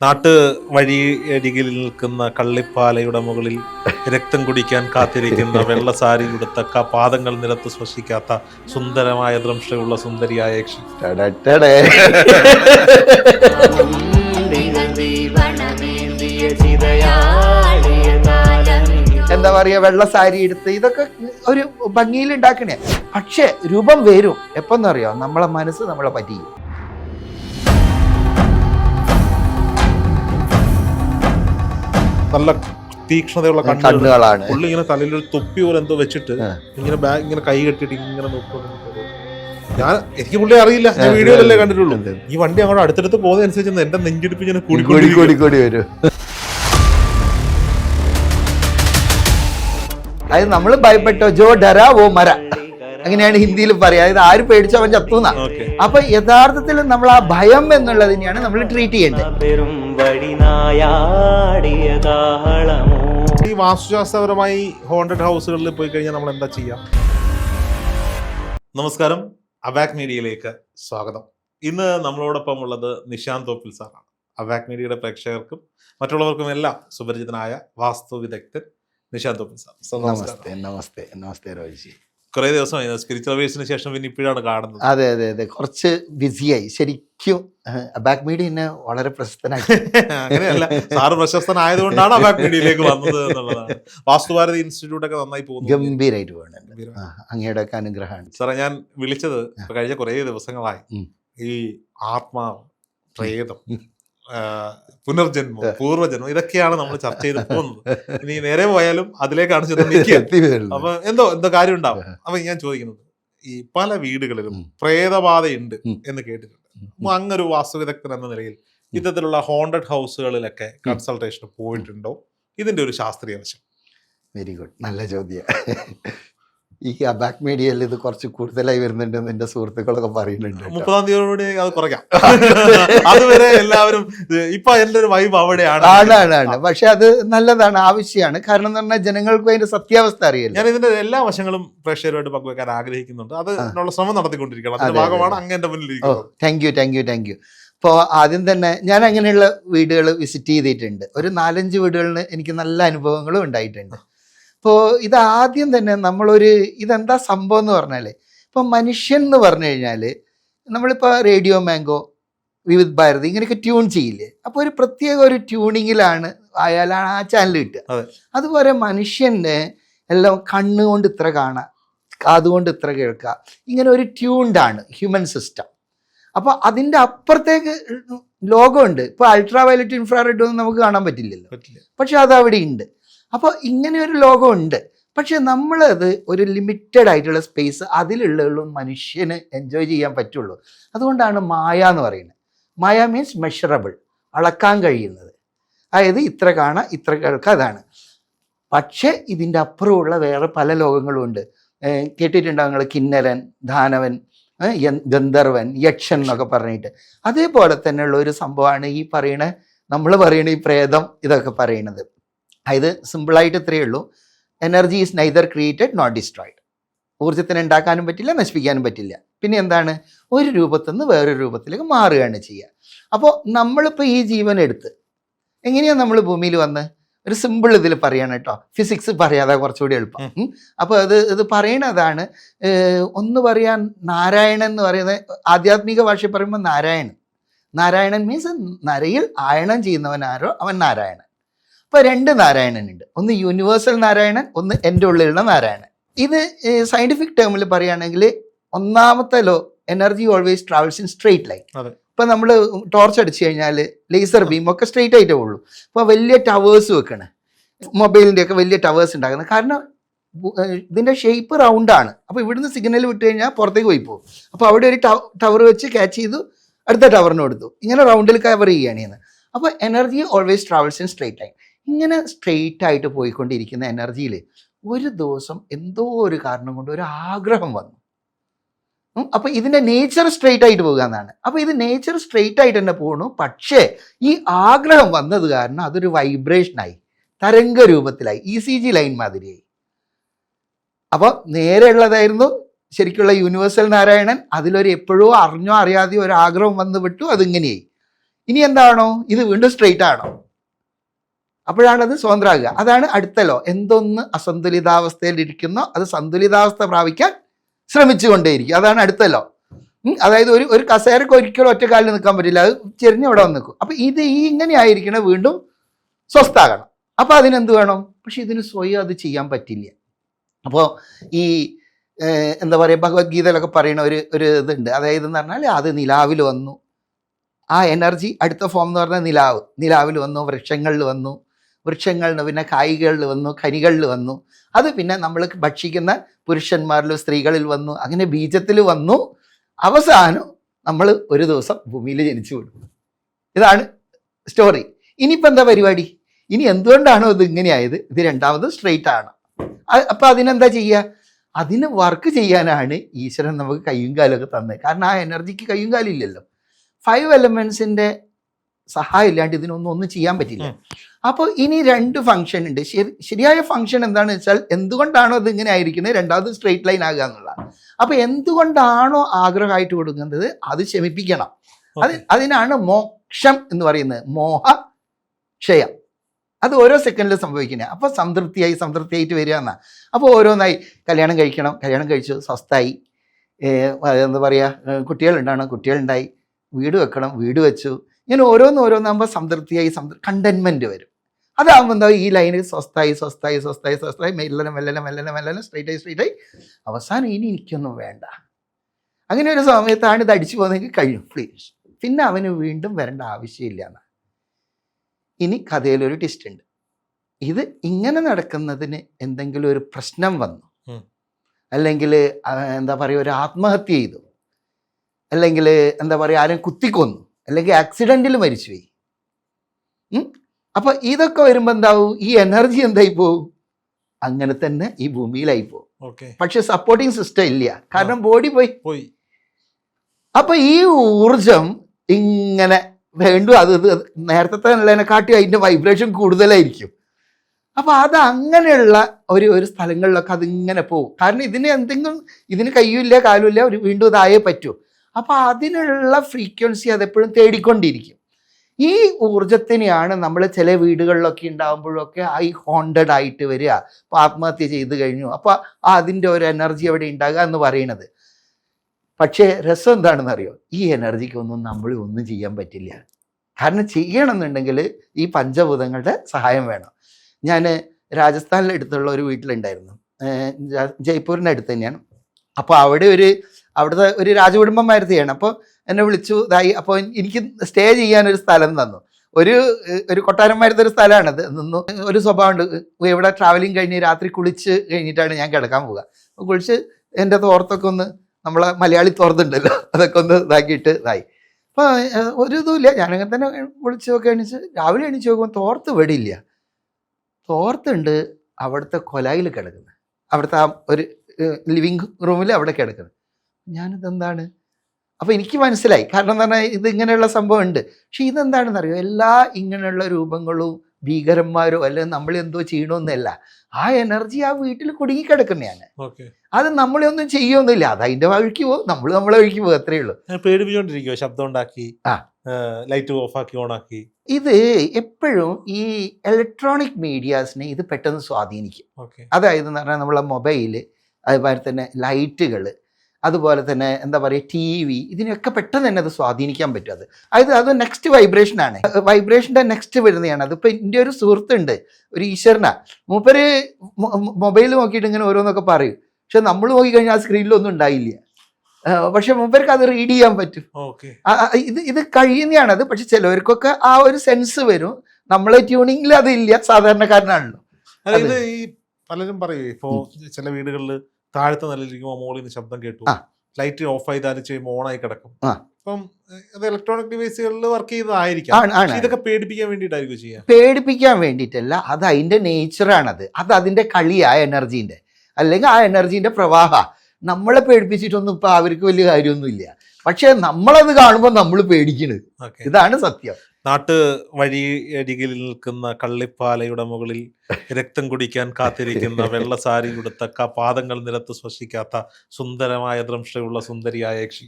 നാട്ട് വഴി അരികിൽ നിൽക്കുന്ന കള്ളിപ്പാലയുടെ മുകളിൽ രക്തം കുടിക്കാൻ കാത്തിരിക്കുന്ന വെള്ള സാരി ഉടുത്ത പാദങ്ങൾ നിലത്ത് സ്പർശിക്കാത്ത സുന്ദരമായ ദ്രംശയുള്ള സുന്ദരിയായ എന്താ പറയാ വെള്ള സാരി എടുത്ത് ഇതൊക്കെ ഒരു ഭംഗിയിൽ ഉണ്ടാക്കണേ. പക്ഷെ രൂപം വരും. എപ്പോന്നറിയോ? നമ്മളെ മനസ്സ് നമ്മളെ പറ്റിയും നല്ല തീക്ഷ്ണതയുള്ള കണ്ണുകളാണ്. പുള്ളി ഇങ്ങനെ തലയിൽ ഒരു തൊപ്പി പോലെ എന്തോ വെച്ചിട്ട് ഇങ്ങനെ ബാഗ് ഇങ്ങനെ കൈ കെട്ടിട്ട് ഇങ്ങനെ നോക്കുന്നു ഞാൻ എനിക്ക് പുള്ളി അറിയില്ല. ഞാൻ വീഡിയോയിലല്ലേ കണ്ടിട്ടുള്ളൂ. ഈ വണ്ടി അങ്ങോട്ട് അടുത്തടുത്ത് പോകുന്നതനുസരിച്ച് എന്റെ നെഞ്ചിടിപ്പ് ഇങ്ങനെ കൂടി കൂടി കൂടി വരും. അതായത് നമ്മൾ ഭയപ്പെട്ടോ ജോ ഡര ഓ മര. അങ്ങനെയാണ് ഹിന്ദിയിൽ പറയുക അതായത് ആര് പേടിച്ചോ അവൻ ചത്തുന്ന. അപ്പൊ യഥാർത്ഥത്തിൽ നമ്മൾ ആ ഭയം എന്നുള്ളതിനെയാണ് നമ്മൾ ട്രീറ്റ് ചെയ്യേണ്ടത്. ഈ വാസ്തുശാസ്ത്രപരമായി ഹോണ്ടഡ് ഹൗസുകളിൽ പോയി കഴിഞ്ഞാൽ നമ്മൾ എന്താ ചെയ്യാം? നമസ്കാരം. അബാക് മീഡിയയിലേക്ക് സ്വാഗതം. ഇന്ന് നമ്മളോടൊപ്പം ഉള്ളത് നിഷാന്ത് തോപ്പിൽ സാറാണ്. അബാക് മീഡിയയുടെ പ്രേക്ഷകർക്കും മറ്റുള്ളവർക്കും എല്ലാം സുപരിചിതനായ വാസ്തു വിദഗ്ധൻ നിഷാന്ത് തോപ്പിൽ സാർ. സോ, നമസ്തേ നമസ്തേ നമസ്തേ രോജി കുറെ ദിവസമായി സ്പിരിച്വൽ വേഴ്സിന് ശേഷം പിന്നെ ഇപ്പോഴാണ് കാണുന്നത്. അതെ അതെ അതെ. കുറച്ച് ബിസിയായി. ശരിക്കും ബാക്ക് മീഡിയ എന്നെ വളരെ പ്രശസ്തനായി അങ്ങനെയല്ല. സാറ് പ്രശസ്തനായതുകൊണ്ടാണ് അബാക് മീഡിയയിലേക്ക് വന്നത് എന്നുള്ളതാണ്. വാസ്തുഭാരതി ഇൻസ്റ്റിറ്റ്യൂട്ട് ഒക്കെ നന്നായി പോകുന്നു. ഗംഭീരായിട്ട് പോകുന്നുണ്ട്. ഗംഭീരം. അങ്ങയുടെ ഒക്കെ അനുഗ്രഹമാണ്. സാറേ ഞാൻ വിളിച്ചത് കഴിഞ്ഞ കുറേ ദിവസങ്ങളായി ഈ ആത്മാവ് പ്രേതം പുനർജന്മം പൂർവജന്മം ഇതൊക്കെയാണ് നമ്മൾ ചർച്ച ചെയ്ത് പോകുന്നത്. ഇനി നേരെ പോയാലും അതിലേക്കാണ് ചെന്ന്. അപ്പൊ എന്തോ എന്തോ കാര്യം ഉണ്ടാവും. അപ്പൊ ഞാൻ ചോദിക്കുന്നത് ഈ പല വീടുകളിലും പ്രേതബാധയുണ്ട് എന്ന് കേട്ടിട്ടുണ്ട്. അപ്പൊ അങ്ങൊരു വാസ്തുവിദഗ്ധൻ എന്ന നിലയിൽ ഇത്തരത്തിലുള്ള ഹോണ്ടഡ് ഹൗസുകളിലൊക്കെ കൺസൾട്ടേഷൻ പോയിട്ടുണ്ടോ? ഇതിന്റെ ഒരു ശാസ്ത്രീയ വശം. വെരി ഗുഡ് നല്ല ചോദ്യം. ഈ അബാക് മീഡിയയിൽ ഇത് കുറച്ച് കൂടുതലായി വരുന്നുണ്ട് എന്റെ സുഹൃത്തുക്കളൊക്കെ പറയുന്നുണ്ട്. മുപ്പതാം തീയതിയോടുകൂടി അത് കുറയ്ക്കാം. അതുവരെ എല്ലാവരും ഇപ്പൊ എന്റെ ഒരു വൈബ് അവിടെയാണ്. ആണ് ആണ് പക്ഷെ അത് നല്ലതാണ് ആവശ്യമാണ്. കാരണം എന്ന് പറഞ്ഞാൽ ജനങ്ങൾക്ക് അതിന്റെ സത്യാവസ്ഥ അറിയില്ല. ഞാൻ ഇതിന്റെ എല്ലാ വശങ്ങളും പ്രേക്ഷകരുമായിട്ട് പങ്കുവെക്കാൻ ആഗ്രഹിക്കുന്നുണ്ട്. അത് അതിനുള്ള ശ്രമം നടത്തിക്കൊണ്ടിരിക്കണം അതെ, അതിന്റെ ഭാഗമാണ് അങ്ങ് എന്റെ മുന്നിൽ thank you thank you thank you ഇപ്പോൾ ആദ്യം തന്നെ ഞാൻ അങ്ങനെയുള്ള വീടുകൾ വിസിറ്റ് ചെയ്തിട്ടുണ്ട്. ഒരു നാലഞ്ച് വീടുകളിൽ എനിക്ക് നല്ല അനുഭവങ്ങളും ഉണ്ടായിട്ടുണ്ട്. അപ്പോൾ ഇത് ആദ്യം തന്നെ നമ്മളൊരു ഇതെന്താ സംഭവം എന്ന് പറഞ്ഞാൽ ഇപ്പം മനുഷ്യൻ എന്ന് പറഞ്ഞു കഴിഞ്ഞാൽ നമ്മളിപ്പോൾ റേഡിയോ മാംഗോ വിവിധ ഭാരതി ഇങ്ങനെയൊക്കെ ട്യൂൺ ചെയ്യില്ലേ? അപ്പോൾ ഒരു പ്രത്യേക ഒരു ട്യൂണിങ്ങിലാണ് ആയാലാണ് ആ ചാനൽ കിട്ടുക. അതെ. അതുപോലെ മനുഷ്യന്റെ എല്ലാം കണ്ണുകൊണ്ട് ഇത്ര കാണാം കാതുകൊണ്ട് ഇത്ര കേൾക്കുക ഇങ്ങനെ ഒരു ട്യൂൺഡാണ് ഹ്യൂമൻ സിസ്റ്റം അപ്പോൾ അതിന്റെ അപ്പുറത്തേക്ക് ലോകമുണ്ട്. ഇപ്പോൾ അൾട്രാ വയലറ്റ് ഇൻഫ്രാറെഡ് ഒന്നും നമുക്ക് കാണാൻ പറ്റില്ലല്ലോ. പക്ഷെ അത് അവിടെ ഉണ്ട്. അപ്പോൾ ഇങ്ങനെ ഒരു ലോകമുണ്ട്. പക്ഷെ നമ്മളത് ഒരു ലിമിറ്റഡ് ആയിട്ടുള്ള സ്പേസ് അതിലുള്ള മനുഷ്യന് എൻജോയ് ചെയ്യാൻ പറ്റുള്ളൂ. അതുകൊണ്ടാണ് മായ എന്ന് പറയുന്നത്. മായ മീൻസ് മെഷറബിൾ അളക്കാൻ കഴിയുന്നത്. അതായത് ഇത്ര കാണ ഇത്ര കേൾക്കാം അതാണ്. പക്ഷേ ഇതിന്റെ അപ്പുറമുള്ള വേറെ പല ലോകങ്ങളും ഉണ്ട്. കേട്ടിട്ടുണ്ടാവും നിങ്ങൾ കിന്നരൻ ധാനവൻ ഗന്ധർവൻ യക്ഷൻ എന്നൊക്കെ പറഞ്ഞിട്ട്. അതേപോലെ തന്നെയുള്ള ഒരു സംഭവമാണ് ഈ പറയണ നമ്മൾ പറയണ ഈ പ്രേതം ഇതൊക്കെ പറയണത് അതായത് സിമ്പിളായിട്ട് ഇത്രയേ ഉള്ളൂ. Energy is neither created not destroyed ഊർജത്തിന് ഉണ്ടാക്കാനും പറ്റില്ല നശിപ്പിക്കാനും പറ്റില്ല. പിന്നെ എന്താണ്? ഒരു രൂപത്തിൽ നിന്ന് വേറൊരു രൂപത്തിലേക്ക് മാറുകയാണ് ചെയ്യുക. അപ്പോൾ നമ്മളിപ്പോൾ ഈ ജീവൻ എടുത്ത് എങ്ങനെയാണ് നമ്മൾ ഭൂമിയിൽ വന്ന്? ഒരു സിമ്പിൾ ഇതിൽ പറയണം കേട്ടോ. ഫിസിക്സ് പറയാതെ കുറച്ചുകൂടി എളുപ്പം. അപ്പോൾ അത് ഇത് പറയണതാണ് ഒന്ന് പറയാൻ നാരായണൻ എന്ന് പറയുന്നത് ആധ്യാത്മിക ഭാഷ പറയുമ്പോൾ നാരായണൻ. നാരായണൻ മീൻസ് നരയിൽ ആയണം ചെയ്യുന്നവൻ ആരോ അവൻ നാരായണൻ. അപ്പോൾ രണ്ട് നാരായണൻ ഉണ്ട് ഒന്ന് യൂണിവേഴ്സൽ നാരായണൻ ഒന്ന് എന്റെ ഉള്ളിലുള്ള നാരായണൻ. ഇത് സയന്റിഫിക് ടേമിൽ പറയുകയാണെങ്കിൽ ഒന്നാമത്തെ law energy always travels in straight line. ഇപ്പൊ നമ്മൾ ടോർച്ച് അടിച്ചു കഴിഞ്ഞാൽ ലേസർ ബീം ഒക്കെ സ്ട്രെയിറ്റ് ആയിട്ടേ ഉള്ളൂ. അപ്പോൾ വലിയ ടവേഴ്സ് വെക്കണേ. മൊബൈലിന്റെ ഒക്കെ വലിയ ടവേഴ്സ് ഉണ്ടാക്കുന്നത് കാരണം ഇതിന്റെ ഷേപ്പ് റൗണ്ട് ആണ്. അപ്പോൾ ഇവിടുന്ന് സിഗ്നൽ വിട്ട് കഴിഞ്ഞാൽ പുറത്തേക്ക് പോയി പോകും. അപ്പോൾ അവിടെ ഒരു ടവർ വെച്ച് ക്യാച്ച് ചെയ്തു അടുത്ത ടവറിന് കൊടുത്തു. ഇങ്ങനെ റൗണ്ടിൽ കവർ ചെയ്യുകയാണ് ചെയ്യുന്നത്. അപ്പോൾ energy always travels in straight line ഇങ്ങനെ സ്ട്രെയിറ്റ് ആയിട്ട് പോയിക്കൊണ്ടിരിക്കുന്ന എനർജിയിൽ ഒരു ദിവസം എന്തോ ഒരു കാരണം കൊണ്ട് ഒരു ആഗ്രഹം വന്നു. അപ്പോൾ അപ്പൊ ഇതിന്റെ നേച്ചർ സ്ട്രെയിറ്റ് ആയിട്ട് പോകുക എന്നാണ്. അപ്പൊ ഇത് നേച്ചർ സ്ട്രെയിറ്റ് ആയിട്ട് തന്നെ പോകണു പക്ഷേ ഈ ആഗ്രഹം വന്നത് കാരണം അതൊരു വൈബ്രേഷനായി തരംഗ രൂപത്തിലായി. ഇ സി ജി ലൈൻ മാതിരിയായി. അപ്പോൾ നേരെ ഉള്ളതായിരുന്നു ശരിക്കുള്ള യൂണിവേഴ്സൽ നാരായണൻ. അതിലൊരു എപ്പോഴോ അറിഞ്ഞോ അറിയാതെയോ ഒരു ആഗ്രഹം വന്ന് വിട്ടു. അതിങ്ങനെയായി. ഇനി എന്താണോ? ഇത് വീണ്ടും സ്ട്രെയിറ്റ് ആണോ? അപ്പോഴാണ് അത് സ്വതന്ത്രമാകുക. അതാണ് അടുത്ത ലോ എന്തൊന്ന് അസന്തുലിതാവസ്ഥയിൽ ഇരിക്കുന്നോ അത് സന്തുലിതാവസ്ഥ പ്രാപിക്കാൻ ശ്രമിച്ചുകൊണ്ടേയിരിക്കും. അതാണ് അടുത്ത ലോ അതായത് ഒരു ഒരു കസേരക്ക് ഒരിക്കലും ഒറ്റ കാലിൽ നിൽക്കാൻ പറ്റില്ല. അത് ചെരിഞ്ഞ് അവിടെ വന്ന് നിൽക്കും. അപ്പൊ ഇത് ഈ ഇങ്ങനെ ആയിരിക്കണം വീണ്ടും സ്വസ്ഥാകണം. അപ്പൊ അതിനെന്ത് വേണം? പക്ഷെ ഇതിന് സ്വയം അത് ചെയ്യാൻ പറ്റില്ല. അപ്പോൾ ഈ എന്താ പറയുക ഭഗവത്ഗീതയിലൊക്കെ പറയുന്ന ഒരു ഒരു ഇതുണ്ട്. അതായത് എന്ന് പറഞ്ഞാൽ അത് നിലാവിൽ വന്നു. ആ എനർജി അടുത്ത ഫോം എന്ന് പറഞ്ഞാൽ നിലാവ്. നിലാവിൽ വന്നു വൃക്ഷങ്ങളിൽ വന്നു. വൃക്ഷങ്ങളിൽ പിന്നെ കായികളിൽ വന്നു കനികളിൽ വന്നു. അത് പിന്നെ നമ്മൾ ഭക്ഷിക്കുന്ന പുരുഷന്മാരിലും സ്ത്രീകളിൽ വന്നു അങ്ങനെ ബീജത്തിൽ വന്നു. അവസാനം നമ്മൾ ഒരു ദിവസം ഭൂമിയിൽ ജനിച്ചു വിടും ഇതാണ് സ്റ്റോറി ഇനിയിപ്പോൾ എന്താ പരിപാടി? ഇനി എന്തുകൊണ്ടാണോ ഇത് ഇങ്ങനെയായത്? ഇത് രണ്ടാമത് സ്ട്രെയിറ്റ് ആണ്. അപ്പോൾ അപ്പൊ അതിനെന്താ ചെയ്യുക? അതിന് വർക്ക് ചെയ്യാനാണ് ഈശ്വരൻ നമുക്ക് കയ്യും കാലൊക്കെ തന്നത്. കാരണം ആ എനർജിക്ക് കയ്യും കാലില്ലല്ലോ ഫൈവ് എലമെന്റ്സിന്റെ സഹായം ഇല്ലാണ്ട് ഇതിനൊന്നും ഒന്നും ചെയ്യാൻ പറ്റില്ല. അപ്പോൾ ഇനി രണ്ട് ഫംഗ്ഷൻ ഉണ്ട്. ശരി ശരിയായ ഫംഗ്ഷൻ എന്താണെന്ന് വെച്ചാൽ എന്തുകൊണ്ടാണോ അത് ഇങ്ങനെ ആയിരിക്കുന്നത്? രണ്ടാമത് സ്ട്രെയിറ്റ് ലൈൻ ആകുക എന്നുള്ള അപ്പൊ എന്തുകൊണ്ടാണോ ആഗ്രഹമായിട്ട് കൊടുക്കുന്നത്? അത് ശമിപ്പിക്കണം അത് അതിനാണ് മോക്ഷം എന്ന് പറയുന്നത്. മോഹ ക്ഷയം. അത് ഓരോ സെക്കൻഡിൽ സംഭവിക്കുന്നത് അപ്പോൾ സംതൃപ്തിയായി സംതൃപ്തിയായിട്ട് വരിക എന്നാ. അപ്പോൾ ഓരോന്നായി. കല്യാണം കഴിക്കണം. കല്യാണം കഴിച്ചു. സ്വസ്ഥായി എന്താ പറയുക കുട്ടികളുണ്ടാണ്. കുട്ടികളുണ്ടായി. വീട് വെക്കണം. വീട് വെച്ചു. ഇങ്ങനെ ഓരോന്ന് ഓരോന്നാകുമ്പോൾ സംതൃപ്തിയായി സംതൃ കണ്ടൻമെന്റ് വരും. അതാകുമ്പോൾ എന്താ ഈ ലൈനിൽ സ്വസ്ഥായി സ്വസ്ഥായി സ്വസ്ഥായി സ്വസ്ഥായി മെല്ലനെ മെല്ലനെ മെല്ലനെ മെല്ലനെ സ്ട്രൈറ്റ് ആയി സ്ട്രൈറ്റ് ആയി. അവസാനം ഇനി എനിക്കൊന്നും വേണ്ട. അങ്ങനെ ഒരു സമയത്താണ് ഇത് അടിച്ചു പോകുന്നതെങ്കിൽ കഴിയും. പ്ലീസ് പിന്നെ അവന് വീണ്ടും വരേണ്ട ആവശ്യമില്ല എന്നാണ് ഇനി കഥയിലൊരു ട്വിസ്റ്റ് ഉണ്ട്. ഇത് ഇങ്ങനെ നടക്കുന്നതിന് എന്തെങ്കിലും ഒരു പ്രശ്നം വന്നു. അല്ലെങ്കിൽ എന്താ പറയുക ഒരു ആത്മഹത്യ ചെയ്തു. അല്ലെങ്കിൽ എന്താ പറയുക ആരും കുത്തിക്കൊന്നു. അല്ലെങ്കിൽ ആക്സിഡന്റിൽ മരിച്ചു പോയി. അപ്പൊ ഇതൊക്കെ വരുമ്പോൾ എന്താവും? ഈ എനർജി എന്തായി പോവും? അങ്ങനെ തന്നെ ഈ ഭൂമിയിലായി പോകും ഓക്കെ പക്ഷെ സപ്പോർട്ടിങ് സിസ്റ്റം ഇല്ല. കാരണം ബോഡി പോയി. പോയി. അപ്പൊ ഈ ഊർജം ഇങ്ങനെ വേണ്ടു അത് നേരത്തെ ഉള്ളതിനെക്കാട്ടി അതിന്റെ വൈബ്രേഷൻ കൂടുതലായിരിക്കും. അപ്പൊ അത് അങ്ങനെയുള്ള ഒരു ഒരു സ്ഥലങ്ങളിലൊക്കെ അതിങ്ങനെ പോകും കാരണം ഇതിന് എന്തെങ്കിലും ഇതിന് കയ്യുമില്ല കാലുമില്ല ഒരു വീണ്ടും ഇതായേ പറ്റൂ. അപ്പൊ അതിനുള്ള ഫ്രീക്വൻസി അതെപ്പോഴും തേടിക്കൊണ്ടിരിക്കും. ഈ ഊർജത്തിനെയാണ് നമ്മൾ ചില വീടുകളിലൊക്കെ ഉണ്ടാകുമ്പോഴൊക്കെ ഐ ഹോണ്ടഡ് ആയിട്ട് വരിക. അപ്പോൾ ആത്മഹത്യ ചെയ്തു കഴിഞ്ഞു. അപ്പോൾ അതിന്റെ ഒരു എനർജി അവിടെ ഉണ്ടാകുക എന്ന് പറയുന്നത്. പക്ഷേ രസം എന്താണെന്ന് അറിയോ? ഈ എനർജിക്കൊന്നും നമ്മൾ ഒന്നും ചെയ്യാൻ പറ്റില്ല. കാരണം ചെയ്യണമെന്നുണ്ടെങ്കിൽ ഈ പഞ്ചഭൂതങ്ങളുടെ സഹായം വേണം. ഞാൻ രാജസ്ഥാനിലെ അടുത്തുള്ള ഒരു വീട്ടിലുണ്ടായിരുന്നു. ജയ്പൂരിന്റെ അടുത്ത് തന്നെയാണ്. അപ്പോൾ അവിടെ ഒരു അവിടുത്തെ ഒരു രാജകുടുംബമായിരുന്നു ചെയ്യണം. അപ്പോൾ എന്നെ വിളിച്ചു ഇതായി. അപ്പോൾ എനിക്ക് സ്റ്റേ ചെയ്യാൻ ഒരു സ്ഥലം തന്നു. ഒരു ഒരു കൊട്ടാരന്മാരുടെ ഒരു സ്ഥലമാണത് നിന്നു ഒരു സ്വഭാവമുണ്ട്. ഇവിടെ ട്രാവലിംഗ് കഴിഞ്ഞ് രാത്രി കുളിച്ച് കഴിഞ്ഞിട്ടാണ് ഞാൻ കിടക്കാൻ പോവുക. അപ്പോൾ കുളിച്ച് എന്റെ തോർത്തൊക്കെ ഒന്ന് നമ്മളെ മലയാളി തോർത്തുണ്ടല്ലോ അതൊക്കെ ഒന്ന് ഇതാക്കിയിട്ട് ഇതായി. അപ്പോൾ ഒരു ഇതുമില്ല. ഞാനങ്ങനെ തന്നെ കുളിച്ച് നോക്കി എണീച്ച് രാവിലെ എണീച്ച് നോക്കുമ്പോൾ തോർത്ത് ഇവിടെ ഇല്ല. തോർത്തുണ്ട് അവിടുത്തെ കൊലായിൽ കിടക്കുന്നത് അവിടുത്തെ ആ ഒരു ലിവിങ് റൂമിൽ അവിടെ കിടക്കുന്നത് ഞാനിതെന്താണ്? അപ്പോൾ എനിക്ക് മനസ്സിലായി. കാരണം എന്ന് പറഞ്ഞാൽ ഇത് ഇങ്ങനെയുള്ള സംഭവം ഉണ്ട് പക്ഷെ ഇതെന്താണെന്ന് അറിയോ എല്ലാ ഇങ്ങനെയുള്ള രൂപങ്ങളും ഭീകരന്മാരോ അല്ലെങ്കിൽ നമ്മൾ എന്തോ ചെയ്യണമെന്നല്ല ആ എനർജി ആ വീട്ടിൽ കുടുങ്ങി കിടക്കുന്നതാണ് ഓക്കെ. അത് നമ്മളെ ഒന്നും ചെയ്യൊന്നുമില്ല അത് അതിന്റെ വഴിക്ക് പോകും നമ്മൾ നമ്മളെ വഴിക്ക് പോകും അത്രേ ഉള്ളൂ. പേടിപ്പിച്ചോണ്ടിരിക്കുവോ. ശബ്ദം ഉണ്ടാക്കി ആ. ലൈറ്റ് ഓഫ് ആക്കി ഓൺ ആക്കി ഇത് എപ്പോഴും ഈ ഇലക്ട്രോണിക് മീഡിയാസിനെ ഇത് പെട്ടെന്ന് സ്വാധീനിക്കും. അതായത് എന്ന് പറഞ്ഞാൽ നമ്മളെ മൊബൈൽ അതുപോലെ തന്നെ ലൈറ്റുകൾ അതുപോലെ തന്നെ എന്താ പറയുക ടി വി ഇതിനൊക്കെ പെട്ടെന്ന് തന്നെ അത് സ്വാധീനിക്കാൻ പറ്റും അത്. അതായത് അത് നെക്സ്റ്റ് വൈബ്രേഷൻ ആണ്. വൈബ്രേഷന്റെ നെക്സ്റ്റ് വരുന്നതാണ്. അതിപ്പോൾ എന്റെ ഒരു സുഹൃത്തുണ്ട് ഒരു ഈശ്വരനാ. മൂപ്പര് മൊബൈൽ നോക്കിയിട്ട് ഇങ്ങനെ ഓരോന്നൊക്കെ പറയും. പക്ഷെ നമ്മൾ നോക്കിക്കഴിഞ്ഞാൽ ആ സ്ക്രീനിലൊന്നും ഉണ്ടായില്ല. പക്ഷെ മൂപ്പർക്ക് അത് റീഡ് ചെയ്യാൻ പറ്റും. ആ, ഇത് കഴിയുന്നതാണ് അത്. പക്ഷെ ചിലവർക്കൊക്കെ ആ ഒരു സെൻസ് വരും. നമ്മളെ ട്യൂണിങ്ങിൽ അതില്ല സാധാരണക്കാരനാണല്ലോ. ഈ പലരും പറയും ഇപ്പോ ചില വീടുകളിൽ താഴത്തെ നിലയിലിരിക്കുമ്പോൾ മുകളിൽ നിന്ന് ശബ്ദം കേട്ടു. ലൈറ്റ് ഓഫ് ചെയ്താലും ചെയ്യുമ്പോൾ ഓൺ ആയി കിടക്കും. അപ്പം അത് ഇലക്ട്രോണിക് ഡിവൈസുകളിൽ വർക്ക് ചെയ്തതായിരിക്കാം. ഇതൊക്കെ പേടിപ്പിക്കാൻ വേണ്ടിയിട്ടായിരിക്കും ചെയ്യാം പേടിപ്പിക്കാൻ വേണ്ടിയിട്ടല്ല അത് അതിന്റെ നേച്ചറാണത് അത് അതിന്റെ കളിയാ എനർജീന്റെ അല്ലെങ്കിൽ ആ എനർജീന്റെ പ്രവാഹ. നമ്മളെ പേടിപ്പിച്ചിട്ടൊന്നും ഇപ്പൊ അവർക്ക് വലിയ കാര്യമൊന്നുമില്ല. പക്ഷെ നമ്മളത് കാണുമ്പോൾ നമ്മൾ പേടിക്കണത് ഇതാണ് സത്യം. നാട്ട് വഴി അരികിൽ നിൽക്കുന്ന കള്ളിപ്പാലയുടെ മുകളിൽ രക്തം കുടിക്കാൻ കാത്തിരിക്കുന്ന വെള്ള സാരി ഉടുത്ത പാദങ്ങൾ നിലത്ത് സ്പർശിക്കാത്ത സുന്ദരമായ ദ്രംശയുള്ള സുന്ദരിയായ യക്ഷി.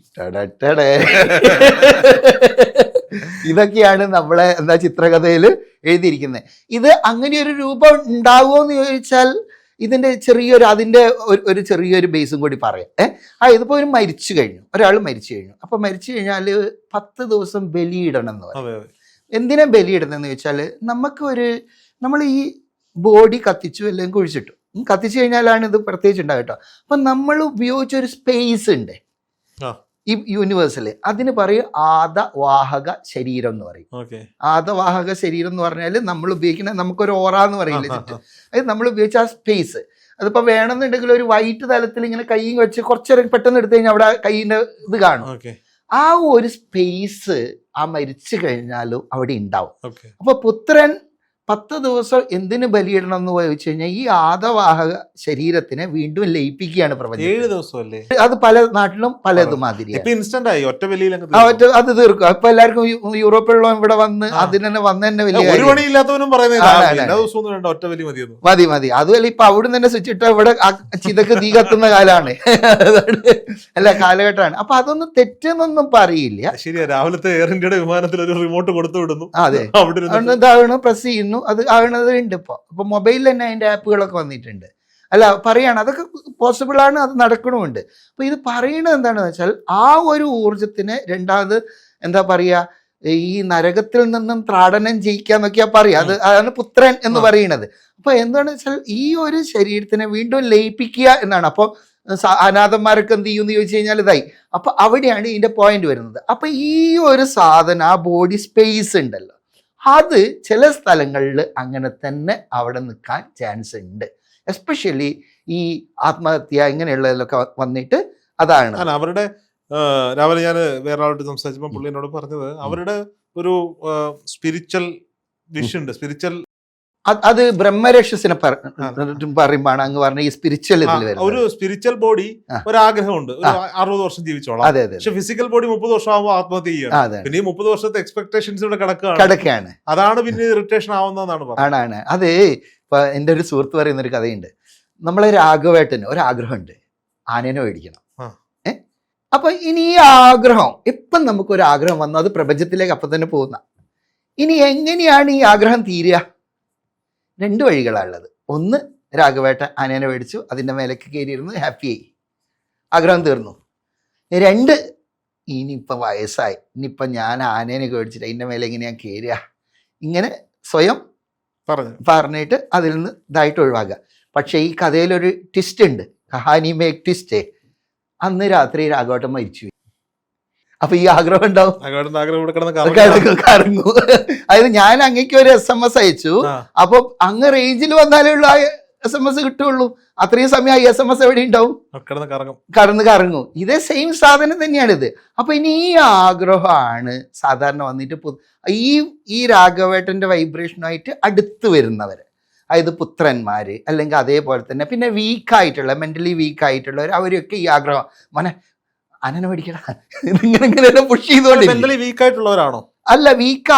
ഇതൊക്കെയാണ് നമ്മളെ എന്താ ചിത്രകഥയിൽ എഴുതിയിരിക്കുന്നത്. ഇത് അങ്ങനെ ഒരു രൂപം ഉണ്ടാവുമോ എന്ന് ചോദിച്ചാൽ ഇതിന്റെ ചെറിയൊരു അതിന്റെ ഒരു- ഒരു ചെറിയൊരു ബേസും കൂടി പറയാം. ഏഹ് ആ ഇതിപ്പോൾ ഒരു മരിച്ചു കഴിഞ്ഞു. ഒരാൾ മരിച്ചു കഴിഞ്ഞു. അപ്പോൾ മരിച്ചു കഴിഞ്ഞാൽ പത്ത് ദിവസം ബലിയിടണം എന്ന് പറയും. എന്തിനാ ബലിയിടുന്നതെന്ന് വെച്ചാൽ നമുക്ക് ഒരു നമ്മൾ ഈ ബോഡി കത്തിച്ചു എല്ലാം കുഴിച്ചിട്ടു. കത്തിച്ചു കഴിഞ്ഞാലാണ് ഇത് പ്രത്യേകിച്ച് ഉണ്ടാവുക കേട്ടോ. അപ്പൊ നമ്മൾ ഉപയോഗിച്ച ഒരു സ്പേസ് ഉണ്ട്. ഈ യൂണിവേഴ്സിൽ അതിന് പറയും ആദവാഹക ശരീരം എന്ന് പറയും. ഓക്കെ. ആദവാഹക ശരീരം എന്ന് പറഞ്ഞാൽ നമ്മൾ ഉപയോഗിക്കുന്ന നമുക്കൊരു ഓറ എന്ന് പറയില്ല അത് നമ്മൾ ഉപയോഗിച്ച ആ സ്പേസ് അതിപ്പോ വേണമെന്നുണ്ടെങ്കിൽ ഒരു വൈറ്റ് തലത്തിൽ ഇങ്ങനെ കൈ വെച്ച് കുറച്ചേരം പെട്ടെന്ന് എടുത്തു കഴിഞ്ഞാൽ അവിടെ കൈയിന്റെ ഇത് കാണും. ആ ഒരു സ്പേസ് ആ മരിച്ചു കഴിഞ്ഞാലും അവിടെ ഉണ്ടാവും. അപ്പൊ പുത്രൻ പത്ത് ദിവസം എന്തിനു ബലിയിടണം എന്ന് ചോദിച്ചു കഴിഞ്ഞാൽ ഈ ആദവാഹക ശരീരത്തിനെ വീണ്ടും ലയിപ്പിക്കുകയാണ് ഏഴ് പ്രപഞ്ചം ദിവസമല്ലേ? അത് പല നാട്ടിലും പലതും മാതിരി ഇൻസ്റ്റന്റ് ആയി. ഒറ്റ അത് തീർക്കും. അപ്പൊ എല്ലാവർക്കും യൂറോപ്പിലുള്ള ഇവിടെ വന്ന്. അതിന് തന്നെ വന്ന് തന്നെ വലിയ ഒരു പണിയില്ലാത്തവനും പറയുന്നത്. മതി മതി. അതുമല്ല ഇപ്പൊ അവിടുന്ന് തന്നെ സ്വിച്ച് ഇട്ട ഇവിടെ ചിതക്ക് തീ കത്തുന്ന കാലാണ്. അല്ല കാലഘട്ടമാണ്. അപ്പൊ അതൊന്നും തെറ്റെന്നൊന്നും പറയില്ല. ശരിയാ രാവിലത്തെ എയർ ഇന്ത്യയുടെ വിമാനത്തിൽ ഒരു റിമോട്ട് കൊടുത്തു വിടുന്നു. അതെ. അവിടെ പ്രസ് ചെയ്യുന്നു. അത് ആകണത് ഉണ്ട് ഇപ്പോൾ ഇപ്പോൾ മൊബൈലിൽ തന്നെ അതിന്റെ ആപ്പുകളൊക്കെ വന്നിട്ടുണ്ട്. അല്ല പറയാണ് അതൊക്കെ പോസിബിളാണ് അത് നടക്കണമുണ്ട്. അപ്പോൾ ഇത് പറയണത് എന്താണെന്ന് വെച്ചാൽ ആ ഒരു ഊർജത്തിന് രണ്ടാമത് എന്താ പറയുക ഈ നരകത്തിൽ നിന്നും ത്രാടനം ചെയ്യിക്കാന്നൊക്കെയാ പറയുക അത് അതാണ് പുത്രൻ എന്ന് പറയുന്നത് അപ്പോൾ എന്താണെന്ന് വെച്ചാൽ ഈ ഒരു ശരീരത്തിനെ വീണ്ടും ലയിപ്പിക്കുക എന്നാണ്. അപ്പോൾ അനാഥന്മാരൊക്കെ എന്ത് ചെയ്യുമെന്ന് ചോദിച്ചു കഴിഞ്ഞാൽ ഇതായി. അപ്പൊ അവിടെയാണ് ഇതിന്റെ പോയിന്റ് വരുന്നത്. അപ്പൊ ഈ ഒരു സാധനം ആ ബോഡി സ്പേസ് ഉണ്ടല്ലോ. അത് ചില സ്ഥലങ്ങളിൽ അങ്ങനെ തന്നെ അവിടെ നിൽക്കാൻ ചാൻസ് ഉണ്ട്. എസ്പെഷ്യലി ഈ ആത്മഹത്യ ഇങ്ങനെയുള്ളതിലൊക്കെ വന്നിട്ട് അതാണ്. അല്ല അവരുടെ രാവിലെ ഞാൻ വേറെ ആളോട് സംസാരിച്ചപ്പോൾ പുള്ളി എന്നോട് പറഞ്ഞത് അവരുടെ ഒരു സ്പിരിച്വൽ വിഷുണ്ട് സ്പിരിച്വൽ അത് ബ്രഹ്മരക്ഷസിനെ പറയുമ്പോഴാണ് അങ്ങ് പറഞ്ഞ ഈ സ്പിരിച്വൽ ഇതിൽ ഒരു സ്പിരിച്വൽ ബോഡി ഒരാഗ്രഹമുണ്ട്. അറുപത് വർഷം ജീവിച്ചോളാം. അതെ അതെ പക്ഷെ ഫിസിക്കൽ ബോഡി മുപ്പത് വർഷം ആകുമ്പോൾ ആത്മഹത്യ ചെയ്യണം അതെ പിന്നെ ഈ മുപ്പത് വർഷത്തെ എക്സ്പെക്ടേഷൻസ് ഇവിടെ കിടക്കുകയാണ്. അതാണ് പിന്നെ ഇറിറ്റേഷൻ ആവുന്നതാണ് ആണാണ് അതെ ഇപ്പൊ എന്റെ ഒരു സുഹൃത്ത് പറയുന്ന ഒരു കഥയുണ്ട്. നമ്മളെ രാഘവേട്ടന് ഒരാഗ്രഹമുണ്ട്. ആനേനെ മേടിക്കണം. ഏഹ് അപ്പൊ ഇനി ഈ ആഗ്രഹം ഇപ്പം നമുക്കൊരു ആഗ്രഹം വന്നു. അത് പ്രപഞ്ചത്തിലേക്ക് അപ്പം തന്നെ പോകുന്ന. ഇനി എങ്ങനെയാണ് ഈ ആഗ്രഹം തീരുക? രണ്ട് വഴികളാണ് ഉള്ളത്. ഒന്ന് രാഘവേട്ട ആനേനെ മേടിച്ചു അതിന്റെ മേലേക്ക് കയറിയിരുന്നു ഹാപ്പിയായി ആഗ്രഹം തീർന്നു. രണ്ട് ഇനിയിപ്പം വയസ്സായി. ഇനിയിപ്പം ഞാൻ ആനേനെ മേടിച്ചിട്ട് അതിന്റെ മേലെ ഞാൻ കയറുക? ഇങ്ങനെ സ്വയം പറഞ്ഞു. പറഞ്ഞിട്ട് അതിൽ നിന്ന് ഇതായിട്ട് ഒഴിവാക്കുക. പക്ഷേ ഈ കഥയിലൊരു ട്വിസ്റ്റ് ഉണ്ട്. കഹാനി മേക്ക് ട്വിസ്റ്റേ അന്ന് രാത്രി രാഘവട്ടം മരിച്ചു. അപ്പൊ ഈ ആഗ്രഹം ഉണ്ടാവും. കറങ്ങും, അതായത് ഞാൻ അങ്ങേക്ക് ഒരു എസ് എം എസ് അയച്ചു. അപ്പൊ അങ്ങ് റേഞ്ചിൽ വന്നാലേ ഉള്ളൂ ആ എസ് എം എസ് കിട്ടുള്ളൂ അത്രയും സമയം ആ എസ് എം എസ് എവിടെ ഉണ്ടാവും? കിടന്ന് കറങ്ങും. ഇതേ സെയിം സാധനം തന്നെയാണ് ഇത്. അപ്പൊ ഇനി ഈ ആഗ്രഹമാണ് സാധാരണ വന്നിട്ട് ഈ ഈ രാഘവേട്ടന്റെ വൈബ്രേഷനുമായിട്ട് അടുത്ത് വരുന്നവര്. അതായത് പുത്രന്മാര് അല്ലെങ്കിൽ അതേപോലെ തന്നെ പിന്നെ വീക്കായിട്ടുള്ള മെന്റലി വീക്കായിട്ടുള്ളവർ അവരൊക്കെ ഈ ആഗ്രഹം. മോനെ അനനെ പഠിക്കട. ഇതിങ്ങനെ ഇങ്ങനെ പുഷ് ചെയ്തുകൊണ്ടിരിക്കും. മെന്റലി വീക്ക് ആയിട്ടുള്ളവരാണോ? അല്ല വീക്ക്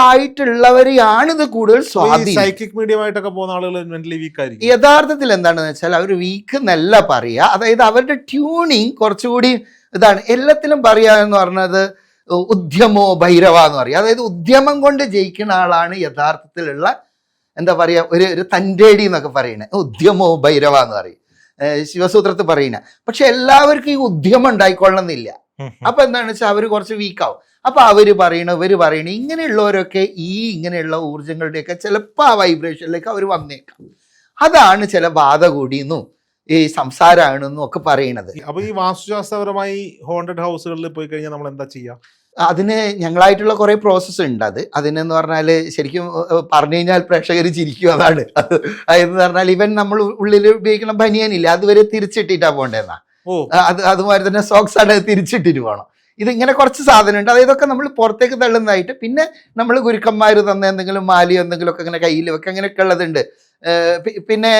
ഇത് കൂടുതൽ സ്വാധീനം. സൈക്കിക് മീഡിയമായിട്ടൊക്കെ പോകുന്ന ആളുകൾ മെന്റലി വീക്ക് ആയിരിക്കും. യഥാർത്ഥത്തിൽ എന്താണെന്ന് വെച്ചാൽ അവർ വീക്ക് എന്നല്ല പറയുക. അതായത് അവരുടെ ട്യൂണിങ് കുറച്ചുകൂടി ഇതാണ്. എല്ലാത്തിലും പറയുക എന്ന് പറഞ്ഞത് ഉദ്യമോ ഭൈരവ എന്ന് പറയും അതായത് ഉദ്യമം കൊണ്ട് ജയിക്കുന്ന ആളാണ് യഥാർത്ഥത്തിലുള്ള എന്താ പറയുക ഒരു ഒരു തന്റെ എന്നൊക്കെ പറയണേ ഉദ്യമോ ഭൈരവ എന്ന് പറയും. ശിവസൂത്രത്തിൽ പറയുന്ന. പക്ഷെ എല്ലാവർക്കും ഈ ഉദ്യമം ഉണ്ടായിക്കൊള്ളണമെന്നില്ല. അപ്പൊ എന്താണെന്ന് വെച്ചാൽ അവർ കുറച്ച് വീക്കാവും അപ്പൊ അവർ പറയണ ഇവർ പറയണ ഇങ്ങനെയുള്ളവരൊക്കെ ഈ ഇങ്ങനെയുള്ള ഊർജങ്ങളുടെയൊക്കെ ചിലപ്പോൾ ആ വൈബ്രേഷനിലേക്ക് അവർ വന്നേക്കാം. അതാണ് ചില ബാധ കൂടിയെന്നും ഈ സംസാരമാണെന്നും ഒക്കെ പറയണത് അപ്പൊ ഈ വാസ്തുശാസ്ത്രപരമായി ഹോണ്ടഡ് ഹൗസുകളിൽ പോയി കഴിഞ്ഞാൽ നമ്മൾ എന്താ ചെയ്യാ? അതിന് ഞങ്ങളായിട്ടുള്ള കുറേ പ്രോസസ്സ് ഉണ്ട്. അത് അതിനെന്ന് പറഞ്ഞാൽ ശരിക്കും പറഞ്ഞു കഴിഞ്ഞാൽ പ്രേക്ഷകർ ചിരിക്കും അതാണ്. അത് അതെന്ന് പറഞ്ഞാൽ ഇവൻ നമ്മൾ ഉള്ളിൽ ഉപയോഗിക്കുന്ന ബനിയനില്ല അതുവരെ തിരിച്ചിട്ടിട്ടാ പോകേണ്ടതെന്നാ അത് അതുമാതിരി തന്നെ സോക്സ് ആണ് തിരിച്ചിട്ടിട്ട് പോകണം ഇതിങ്ങനെ കുറച്ച് സാധനം ഉണ്ട് അതായത് ഇതൊക്കെ നമ്മൾ പുറത്തേക്ക് തള്ളുന്നതായിട്ട് പിന്നെ നമ്മൾ ഗുരുക്കന്മാർ തന്ന എന്തെങ്കിലും മാലിയോ എന്തെങ്കിലും ഒക്കെ ഇങ്ങനെ കയ്യിൽ വെക്കുക അങ്ങനെയൊക്കെ ഉള്ളതുണ്ട്. പിന്നെ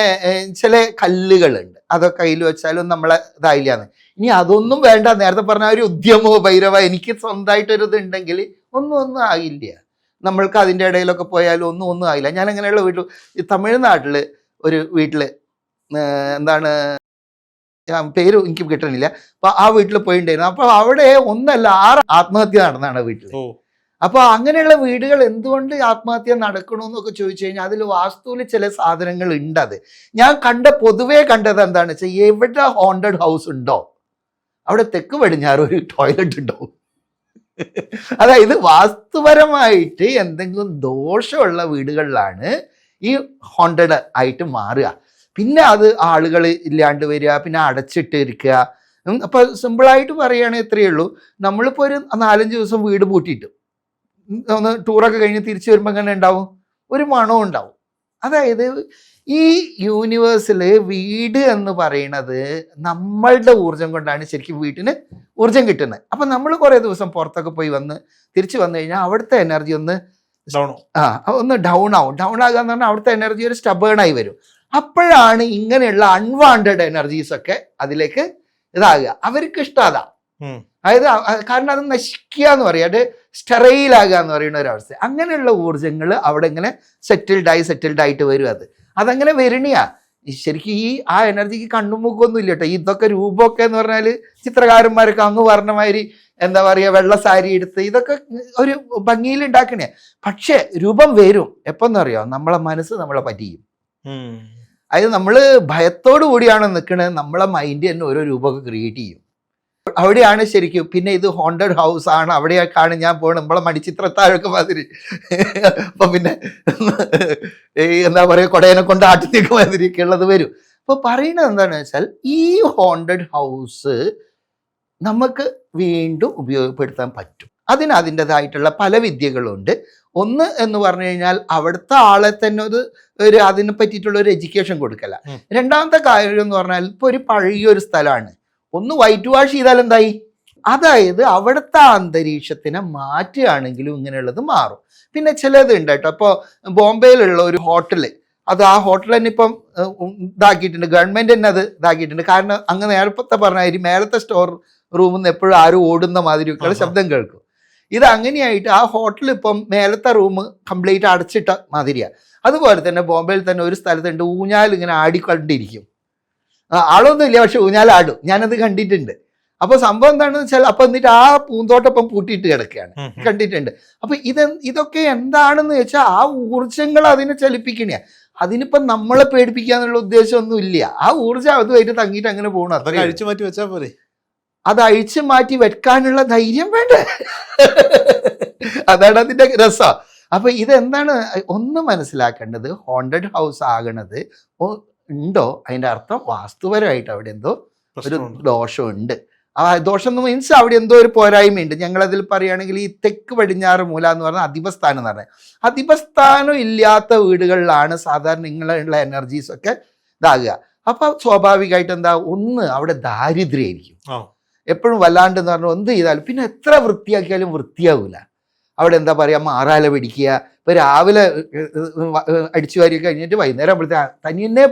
ചില കല്ലുകളുണ്ട്. അതൊക്കെ കയ്യിൽ വെച്ചാലും നമ്മളെ ഇതായില്ലാന്ന്. ഇനി അതൊന്നും വേണ്ട. നേരത്തെ പറഞ്ഞ ഒരു ഉദ്യമോ ഭൈരവ എനിക്ക് സ്വന്തമായിട്ടൊരു ഇതുണ്ടെങ്കിൽ ഒന്നും ഒന്നും ആയില്ല. നമ്മൾക്ക് അതിന്റെ ഇടയിലൊക്കെ പോയാലും ഒന്നും ഒന്നും ആയില്ല. ഞാൻ അങ്ങനെയുള്ള വീട്ടിൽ ഈ തമിഴ്നാട്ടിൽ ഒരു വീട്ടിൽ എന്താണ് പേര് എനിക്ക് കിട്ടണില്ല. അപ്പൊ ആ വീട്ടിൽ പോയിണ്ടായിരുന്നു. അപ്പൊ അവിടെ ഒന്നല്ല ആറ് ആത്മഹത്യ നടന്നാണ് വീട്ടിൽ ഓ അപ്പൊ അങ്ങനെയുള്ള വീടുകൾ എന്തുകൊണ്ട് ആത്മഹത്യ നടക്കണമെന്നൊക്കെ ചോദിച്ചു കഴിഞ്ഞാൽ അതിൽ വാസ്തുവിൽ ചില സാധനങ്ങൾ ഉണ്ട് അത് ഞാൻ കണ്ട പൊതുവേ കണ്ടത് എന്താണെന്ന് വെച്ചാൽ എവിടെ ഹോണ്ടഡ് ഹൗസ് ഉണ്ടോ അവിടെ തെക്ക് പടിഞ്ഞാറ് ഒരു ടോയ്ലറ്റ് ഉണ്ടാവും അതായത് വാസ്തുപരമായിട്ട് എന്തെങ്കിലും ദോഷമുള്ള വീടുകളിലാണ് ഈ ഹോണ്ടഡ് ആയിട്ട് മാറുക. പിന്നെ അത് ആളുകൾ ഇല്ലാണ്ട് വരിക പിന്നെ അടച്ചിട്ട് ഇരിക്കുക അപ്പോൾ അപ്പൊ സിമ്പിളായിട്ട് പറയുകയാണെങ്കിൽ ഇത്രയേ ഉള്ളൂ. നമ്മളിപ്പോ ഒരു നാലഞ്ച് ദിവസം വീട് പൂട്ടിയിട്ടു. ഒന്ന് ടൂറൊക്കെ കഴിഞ്ഞ് തിരിച്ചു വരുമ്പോൾ എങ്ങനെ ഉണ്ടാവും? ഒരു മണവും ഉണ്ടാവും. അതായത് ഈ യൂണിവേഴ്സിൽ വീട് എന്ന് പറയുന്നത് നമ്മളുടെ ഊർജം കൊണ്ടാണ് ശരിക്കും വീട്ടിന് ഊർജം കിട്ടുന്നത്. അപ്പം നമ്മൾ കുറേ ദിവസം പുറത്തൊക്കെ പോയി വന്ന് തിരിച്ചു വന്നു കഴിഞ്ഞാൽ അവിടുത്തെ എനർജി ഒന്ന് ഡൗൺ ആ ഒന്ന് ഡൗൺ ആവും. ഡൗൺ ആകുക എന്ന് പറഞ്ഞാൽ അവിടുത്തെ എനർജി ഒരു സ്റ്റബേണായി വരും. അപ്പോഴാണ് ഇങ്ങനെയുള്ള അൺവാണ്ടഡ് എനർജീസ് ഒക്കെ അതിലേക്ക് ഇതാകുക. അവർക്ക് ഇഷ്ടം അതാ. അതായത് കാരണം അത് നശിക്കുക എന്ന് പറയും. അത് സ്റ്റെറൈൽ ആകുക എന്ന് പറയുന്ന ഒരു അവസ്ഥ. അങ്ങനെയുള്ള ഊർജങ്ങൾ അവിടെ ഇങ്ങനെ സെറ്റിൽഡായി സെറ്റിൽഡായിട്ട് വരും അത്. അതങ്ങനെ വരണിയാ ശരിക്കും ഈ ആ എനർജിക്ക് കണ്ണും മൂക്കൊന്നും ഇല്ല കേട്ടോ. ഇതൊക്കെ രൂപമൊക്കെ എന്ന് പറഞ്ഞാൽ ചിത്രകാരന്മാരൊക്കെ അങ്ങ് പറഞ്ഞ മാതിരി എന്താ പറയുക വെള്ള സാരി എടുത്ത് ഇതൊക്കെ ഒരു ഭംഗിയിൽ ഉണ്ടാക്കണേ. പക്ഷേ രൂപം വരും. എപ്പോന്നറിയോ? നമ്മളെ മനസ്സ് നമ്മളെ പറ്റിയും അതായത് നമ്മൾ ഭയത്തോടു കൂടിയാണ് നിൽക്കുന്നത് നമ്മളെ മൈൻഡ് തന്നെ ഓരോ രൂപമൊക്കെ ക്രിയേറ്റ് ചെയ്യും. അവിടെയാണ് ശരിക്കും. പിന്നെ ഇത് ഹോണ്ടഡ് ഹൗസ് ആണ്. അവിടെയൊക്കെയാണ് ഞാൻ പോകുന്നത് നമ്മളെ മടിച്ചിത്രത്താഴൊക്കെ മാതിരി. അപ്പൊ പിന്നെ ഈ എന്താ പറയുക കൊടയനെ കൊണ്ട് ആട്ടിത്തേക്ക് മാതിരിയൊക്കെ ഉള്ളത് വരും. അപ്പൊ പറയുന്നത് എന്താണെന്ന് വെച്ചാൽ ഈ ഹോണ്ടഡ് ഹൗസ് നമുക്ക് വീണ്ടും ഉപയോഗപ്പെടുത്താൻ പറ്റും. അതിന് അതിന്റെതായിട്ടുള്ള പല വിദ്യകളുണ്ട്. ഒന്ന് എന്ന് പറഞ്ഞു കഴിഞ്ഞാൽ അവിടുത്തെ ആളെ തന്നെ ഒരു ഒരു അതിനെ പറ്റിയിട്ടുള്ള ഒരു എഡ്യൂക്കേഷൻ കൊടുക്കല. രണ്ടാമത്തെ കാര്യം എന്ന് പറഞ്ഞാൽ ഇപ്പൊ ഒരു പഴയൊരു സ്ഥലമാണ്. ഒന്ന് വൈറ്റ് വാഷ് ചെയ്താൽ എന്തായി അതായത് അവിടുത്തെ അന്തരീക്ഷത്തിനെ മാറ്റുകയാണെങ്കിലും ഇങ്ങനെയുള്ളത് മാറും. പിന്നെ ചിലത് ഉണ്ട് കേട്ടോ. ഇപ്പോൾ ബോംബെയിലുള്ള ഒരു ഹോട്ടൽ. അത് ആ ഹോട്ടൽ തന്നെ ഇപ്പം ഇതാക്കിയിട്ടുണ്ട്. ഗവൺമെന്റ് തന്നെ അത് ഇതാക്കിയിട്ടുണ്ട്. കാരണം അങ്ങ് നേരത്തെ പറഞ്ഞ ഒരു മേലത്തെ സ്റ്റോർ റൂമിൽ നിന്ന് എപ്പോഴും ആരും ഓടുന്ന മാതിരിയൊക്കെയുള്ള. ശബ്ദം കേൾക്കും. ഇത് അങ്ങനെയായിട്ട് ആ ഹോട്ടൽ ഇപ്പം മേലത്തെ റൂം കംപ്ലീറ്റ് അടച്ചിട്ട മാതിരിയാണ് അതുപോലെ തന്നെ ബോംബെയിൽ തന്നെ ഒരു സ്ഥലത്തുണ്ട്. ഊഞ്ഞാൽ ഇങ്ങനെ ആടിക്കൊണ്ടിരിക്കും. ആ, ആളൊന്നും ഇല്ല പക്ഷെ ഊഞ്ഞാലാടും ഞാനത് കണ്ടിട്ടുണ്ട്. അപ്പോൾ സംഭവം എന്താണെന്ന് വെച്ചാൽ അപ്പൊ എന്നിട്ട് ആ പൂന്തോട്ടപ്പം പൂട്ടിയിട്ട് കിടക്കുകയാണ്. കണ്ടിട്ടുണ്ട്. അപ്പൊ ഇത് ഇതൊക്കെ എന്താണെന്ന് വെച്ചാൽ ആ ഊർജങ്ങൾ അതിനെ ചലിപ്പിക്കണേ അതിനിപ്പം നമ്മളെ പേടിപ്പിക്കുക എന്നുള്ള ഉദ്ദേശമൊന്നും ഇല്ല ആ ഊർജം അതുമായിട്ട് തങ്ങിയിട്ട് അങ്ങനെ പോകണം അത്ര അഴിച്ചു മാറ്റി വെച്ചാൽ പോരെ? അത് അഴിച്ചു മാറ്റി വെക്കാനുള്ള ധൈര്യം വേണ്ട? അതാണ് അതിന്റെ രസം. അപ്പൊ ഇതെന്താണ് ഒന്ന് മനസ്സിലാക്കേണ്ടത് ഹോണ്ടഡ് ഹൗസ് ആകണത് ഉണ്ടോ? അതിന്റെ അർത്ഥം വാസ്തുപരമായിട്ട് അവിടെ എന്തോ ഒരു ദോഷമുണ്ട്. ആ ദോഷം എന്ന് മീൻസ് അവിടെ എന്തോ ഒരു പോരായ്മയുണ്ട്. ഞങ്ങൾ അതിൽ പറയുകയാണെങ്കിൽ ഈ തെക്ക് പടിഞ്ഞാറ് മൂല എന്ന് പറഞ്ഞാൽ അധിപസ്ഥാനം എന്ന് പറഞ്ഞാൽ അധിപസ്ഥാനം ഇല്ലാത്ത വീടുകളിലാണ് സാധാരണ നിങ്ങളുള്ള എനർജീസ് ഒക്കെ ഇതാകുക. അപ്പൊ സ്വാഭാവികമായിട്ട് എന്താ? ഒന്ന് അവിടെ ദാരിദ്ര്യമായിരിക്കും. എപ്പോഴും വല്ലാണ്ട് എന്ന് പറഞ്ഞാൽ എന്ത് ചെയ്താലും പിന്നെ എത്ര വൃത്തിയാക്കിയാലും വൃത്തിയാവൂല. അവിടെ എന്താ പറയുക മാറാല പിടിക്കുക. ഇപ്പൊ രാവിലെ അടിച്ചു വാരി കഴിഞ്ഞിട്ട് വൈകുന്നേരം ആകുമ്പോഴത്തെ തനിയെന്നെ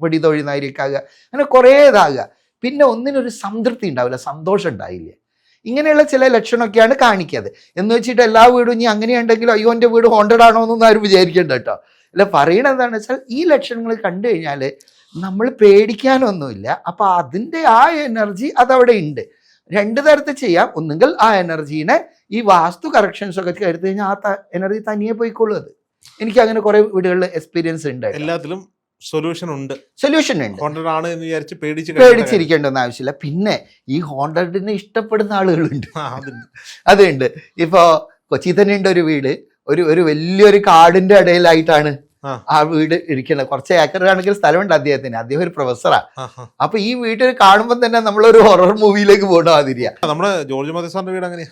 പൊടി തൊഴുന്നായിരിക്കാകുക അങ്ങനെ കുറേ ഇതാകുക. പിന്നെ ഒന്നിനൊരു സംതൃപ്തി ഉണ്ടാവില്ല സന്തോഷം ഉണ്ടായില്ല ഇങ്ങനെയുള്ള ചില ലക്ഷണമൊക്കെയാണ് കാണിക്കുന്നത് എന്ന് വെച്ചിട്ട് എല്ലാ വീടും ഇനി അങ്ങനെയുണ്ടെങ്കിലും അയ്യോ എന്റെ വീട് ഹോണ്ടഡ് ആണോ എന്നൊന്നും ആരും വിചാരിക്കേണ്ട കേട്ടോ. അല്ല പറയണത് എന്താണെന്ന് വെച്ചാൽ ഈ ലക്ഷണങ്ങൾ കണ്ടു കഴിഞ്ഞാൽ നമ്മൾ പേടിക്കാനൊന്നുമില്ല. അപ്പൊ അതിന്റെ ആ എനർജി അതവിടെ ഉണ്ട്. രണ്ട് തരത്തിൽ ചെയ്യാം. ഒന്നുകിൽ ആ എനർജീനെ ഈ വാസ്തു കറക്ഷൻസ് ഒക്കെ എടുത്തു കഴിഞ്ഞാൽ ആ എനർജി തനിയെ പോയിക്കോളും അത്. എനിക്ക് അങ്ങനെ കുറെ വീടുകളിൽ എക്സ്പീരിയൻസ് ഉണ്ട്. എല്ലാത്തിലും സൊല്യൂഷൻ ഉണ്ട്. സൊല്യൂഷൻ ഉണ്ട്. ആണ് എന്ന് വിചാരിച്ച് പേടിച്ച് പേടിച്ചിരിക്കേണ്ടെന്ന് ആവശ്യമില്ല. പിന്നെ ഈ ഹോണ്ടഡിനെ ഇഷ്ടപ്പെടുന്ന ആളുകളുണ്ട്. അതുണ്ട്. ഇപ്പോ കൊച്ചി തന്നെ ഉണ്ട് ഒരു വീട്. ഒരു ഒരു വലിയൊരു കാടിന്റെ ഇടയിലായിട്ടാണ് ആ. വീട് ഇരിക്കുന്നത് കുറച്ച് ഏക്കർ ആണെങ്കിൽ സ്ഥലമുണ്ട് അദ്ദേഹത്തിന്. അദ്ദേഹം ഒരു പ്രൊഫസറാ. അപ്പൊ ഈ വീട്ടിൽ കാണുമ്പോൾ തന്നെ നമ്മളൊരു ഹൊറർ മൂവിയിലേക്ക് പോകണ മാതിരിയാ. നമ്മുടെ ജോർജ് മതിസാറിന്റെ വീട് അങ്ങനെ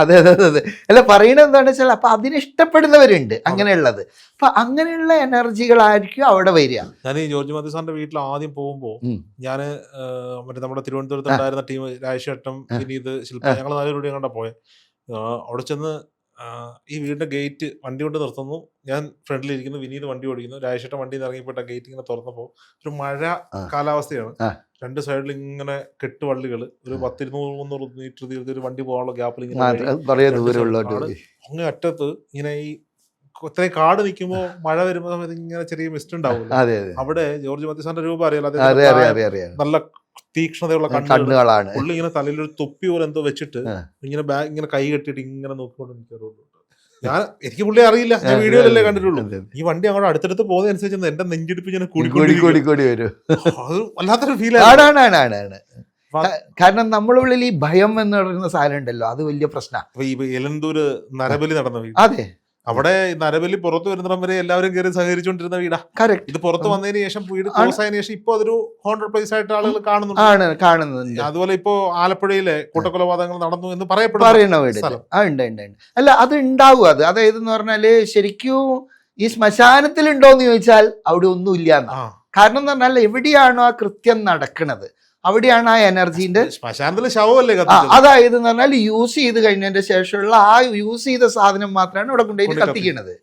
അതെ അതെ അതെ അല്ല പറയുന്നത് എന്താണെന്ന് വെച്ചാൽ അപ്പൊ അതിന് ഇഷ്ടപ്പെടുന്നവരുണ്ട് അങ്ങനെയുള്ളത്. അപ്പൊ അങ്ങനെയുള്ള എനർജികളായിരിക്കും അവിടെ വരിക. ഞാൻ ഈ ജോർജ് മതിസാറിന്റെ വീട്ടിൽ ആദ്യം പോകുമ്പോ ഞാൻ ഞാൻ മറ്റേ നമ്മുടെ തിരുവനന്തപുരത്ത് ഉണ്ടായിരുന്ന ടീം രാജശേട്ടം ഇനി വിനീത് ശില്പ ഞങ്ങൾ നാലുപേരുടെ കണ്ടാ പോയെ? അവിടെ ചെന്ന് ഈ വീടിന്റെ ഗേറ്റ് വണ്ടി കൊണ്ട് നിർത്തുന്നു. ഞാൻ ഫ്രണ്ടിൽ ഇരിക്കുന്നു. വിനീത് വണ്ടി ഓടിക്കുന്നു. രാജേഷേട്ടൻ വണ്ടി നിന്ന് ഇറങ്ങിപ്പെട്ട ഗേറ്റ് ഇങ്ങനെ തുറന്നപ്പോ ഒരു മഴ കാലാവസ്ഥയാണ്. രണ്ട് സൈഡിൽ ഇങ്ങനെ കെട്ടുവള്ളികൾ ഒരു. പത്തിരുന്നൂറ് മുന്നൂറ് മീറ്റർ തീർത്ത് ഒരു വണ്ടി പോകാനുള്ള ഗ്യാപ്പിൽ ഇങ്ങനെ അങ്ങ് അറ്റത്ത് ഇങ്ങനെ ഈ ഇത്രയും കാട് നിൽക്കുമ്പോൾ മഴ വരുമ്പോൾ സമയത്ത് ഇങ്ങനെ ചെറിയ മിസ്റ്റ് ഉണ്ടാവും അവിടെ ജോർജ് മത്തിസാന്റെ രൂപം അറിയാലോ? നല്ല തീക്ഷ്ണതയുള്ള കണ്ണുകളാണ്. പുള്ളി ഇങ്ങനെ തലയിൽ ഒരു തൊപ്പി പോലെ എന്തോ വെച്ചിട്ട്. ഇങ്ങനെ ബാഗ് ഇങ്ങനെ കൈ കെട്ടിയിട്ട് ഇങ്ങനെ നോക്കിക്കൊണ്ട് നിൽക്കാറുണ്ട്. ഞാൻ എനിക്ക് പുള്ളി അറിയില്ല. ഞാൻ വീഡിയോയിലല്ലേ കണ്ടിട്ടുള്ളൂ. ഈ വണ്ടി അങ്ങോട്ട് അടുത്തടുത്ത് പോകുന്നതനുസരിച്ച് എന്റെ നെഞ്ചിടിപ്പ് ഇങ്ങനെ കൂടി കൂടി കൂടി കൂടി വരും. അത് വല്ലാത്തൊരു ഫീൽ ആണ് ആണ് കാരണം ഉള്ളിൽ ഈ ഭയം എന്ന് പറയുന്ന സാധനം ഉണ്ടല്ലോ അത് വലിയ പ്രശ്നമാണ് എലന്തൂര് നരബലി നടന്ന അതെ. അവിടെ നരബലി പുറത്ത് വരുന്നിടം വരെ എല്ലാവരും കയറി സഹകരിച്ചുകൊണ്ടിരുന്ന വീടാ. കറക്റ്റ് ഇത് പുറത്ത്. വന്നതിന് ശേഷം വീട്. ക്ലോസ് ആയതിനു ശേഷം ഇപ്പൊ അതൊരു ഹോണ്ടഡ് പ്ലേസ് ആയിട്ട് ആളുകൾ കാണുന്നുണ്ട്. ആണ് കാണുന്നുണ്ട്. അതുപോലെ ഇപ്പോ ആലപ്പുഴയിലെ കൂട്ടക്കൊലപാതകങ്ങൾ നടന്നു എന്ന് പറയപ്പെടുന്നു ആ ഉണ്ട് ഉണ്ട് അല്ല അത് ഉണ്ടാവും. അത് അതായത് എന്ന് പറഞ്ഞാൽ ശരിക്കും ഈ ശ്മശാനത്തിൽ ഉണ്ടോന്ന് ചോദിച്ചാൽ അവിടെ ഒന്നും ഇല്ല കാരണം എന്ന് പറഞ്ഞാൽ എവിടെയാണോ ആ കൃത്യം നടക്കുന്നത് അവിടെയാണ് ആ എനർജീന്റെ അതായത് എന്ന് പറഞ്ഞാൽ യൂസ് ചെയ്ത് കഴിഞ്ഞതിന്റെ ശേഷമുള്ള ആ യൂസ് ചെയ്ത സാധനം മാത്രമാണ് ഇവിടെ കൊണ്ടുപോയി കത്തിക്കുന്നത്.